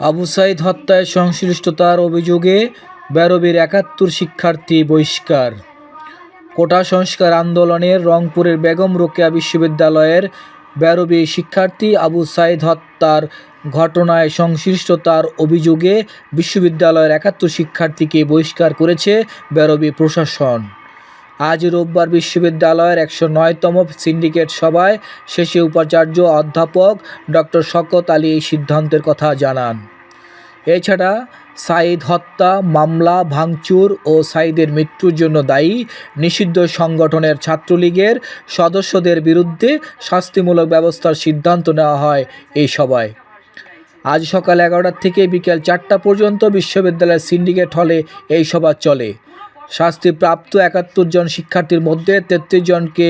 আবু সাইদ হত্যায় সংশ্লিষ্টতার অভিযোগে বেরোবির একাত্তর শিক্ষার্থী বহিষ্কার। কোটা সংস্কার আন্দোলনের রংপুরের বেগম রোকেয়া বিশ্ববিদ্যালয়ের বেরোবি শিক্ষার্থী আবু সাইদ হত্যার ঘটনায় সংশ্লিষ্টতার অভিযোগে বিশ্ববিদ্যালয়ের একাত্তর শিক্ষার্থীকে বহিষ্কার করেছে বেরোবি প্রশাসন। আজ রোববার বিশ্ববিদ্যালয়ের একশো নয়তম সিন্ডিকেট সভায় শেষে উপাচার্য অধ্যাপক ডক্টর শকত আলী এই সিদ্ধান্তের কথা জানান। এছাড়া সাইদ হত্যা, মামলা, ভাঙচুর ও সাইদের মৃত্যুর জন্য দায়ী নিষিদ্ধ সংগঠনের ছাত্রলীগের সদস্যদের বিরুদ্ধে শাস্তিমূলক ব্যবস্থার সিদ্ধান্ত নেওয়া হয় এই সভায়। আজ সকাল এগারোটা থেকে বিকেল চারটা পর্যন্ত বিশ্ববিদ্যালয়ের সিন্ডিকেট হলে এই সভা চলে। শাস্তিপ্রাপ্ত একাত্তর জন শিক্ষার্থীর মধ্যে তেত্রিশ জনকে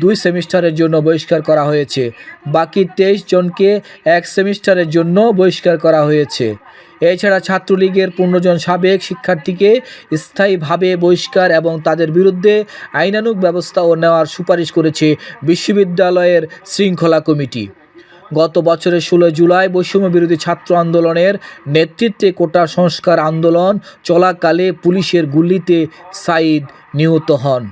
দুই সেমিস্টারের জন্য বহিষ্কার করা হয়েছে। বাকি তেইশ জনকে এক সেমিস্টারের জন্য বহিষ্কার করা হয়েছে। এছাড়া ছাত্রলীগের পনেরো জন সাবেক শিক্ষার্থীকে স্থায়ীভাবে বহিষ্কার এবং তাদের বিরুদ্ধে আইনানুগ ব্যবস্থাও নেওয়ার সুপারিশ করেছে বিশ্ববিদ্যালয়ের শৃঙ্খলা কমিটি। গত বছরের ষোলো জুলাই বৈষম্য বিরোধী ছাত্র আন্দোলনের নেতৃত্বে কোটা সংস্কার আন্দোলন চলাকালে পুলিশের গুলিতে সাইদ নিহত হন।